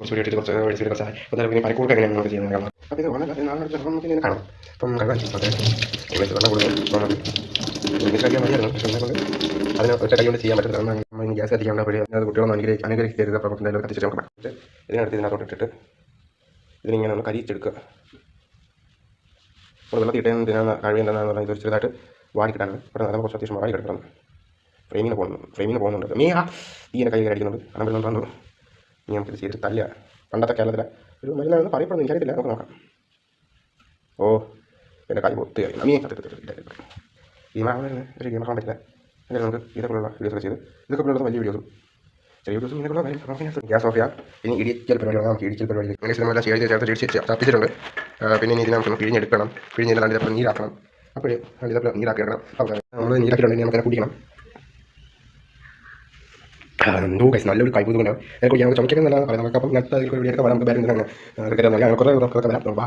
എങ്ങനെയാണ് കാണാം. വെള്ളം പക്ഷേ ചെയ്യാൻ ഇനി ഗ്യാസ് കുട്ടികളൊന്നും അനുഗ്രഹിക്കുക അനുഗ്രഹിക്കരുത്. അപ്പോൾ എന്തായാലും കത്തിച്ച് നമുക്ക് പറ്റും ഇതിനടുത്ത് ഇതിനകത്തോട്ട് ഇട്ടിട്ട് ഇതിനിങ്ങനെ ഒന്ന് കരിയിച്ചെടുക്കുക. അപ്പോൾ വെള്ളത്തിൽ ഇട്ടേ ഇതിനാണ് കഴിവ് എന്താണെന്ന് പറഞ്ഞാൽ ഇത് ചെറുതായിട്ട് വാടിക്കിട്ടാണ് അപ്പോൾ നല്ല കുറച്ച് അത്യാവശ്യം വാടി കിടക്കണം. ഫ്രെയിമിന് പോകുന്നു. ഫ്രെയിമിന് പോകുന്നുണ്ട്. മീ ആ ഈ എന്റെ കൈ അടിക്കുന്നുണ്ട്. അങ്ങനെ ഇനി നമുക്കിത് ചെയ്തിട്ട് തല്ല പണ്ടത്തെ കേരളത്തിലെ ഒരു മരുന്നാണെന്ന് പറയപ്പെടുന്നു. എനിക്കറിയില്ല നമുക്ക് നോക്കാം. ഓ എന്റെ കൈ ഒത്തു കയറി അമ്മീ ഈ മാവ് ഒരു ഗെയിമാക്കാൻ പറ്റില്ല. എന്തായാലും നമുക്ക് ഇതൊക്കെയുള്ള വീഡിയോസ് ചെയ്ത് ഇതൊക്കെ ഉള്ളത് വലിയ വീഡിയോസും ചെറിയ വീഡിയോസും ഇങ്ങനെയുള്ള കാര്യം ഗ്യാസ് ഓഫ് ചെയ്യാം. ഇനി ഇടിക്കൽ പരിപാടികൾ നമുക്ക് ഇടിക്കൽ പരിപാടി ഇങ്ങനെ സിനിമ എല്ലാം ചെയ്ത് ചേർത്ത് ഇടിച്ച് ചപ്പിച്ചിട്ടുണ്ട് പിന്നെ ഇതിനെ നമുക്ക് പിഴിഞ്ഞെടുക്കണം. പിഴിഞ്ഞെല്ലാം രണ്ടിതപ്പം നീരാക്കണം. അപ്പോഴേ രണ്ടിതപ്പം നീരാക്കി എടുക്കണം നമ്മൾ നീരാക്കിയിട്ടുണ്ടെങ്കിൽ നമുക്ക് കുടിക്കണം. എന്തോ കൈസ് നല്ലൊരു കുടിക്കാൻ നമുക്ക് ചുമക്കാൻ നല്ലതാണ് പറയുന്നത്. നമുക്ക് അപ്പം ഇങ്ങനത്തെ അതിൽ കൂടി എടുക്കാൻ നമുക്ക് നിന്ന് അങ്ങനെ കുറേ വരാം.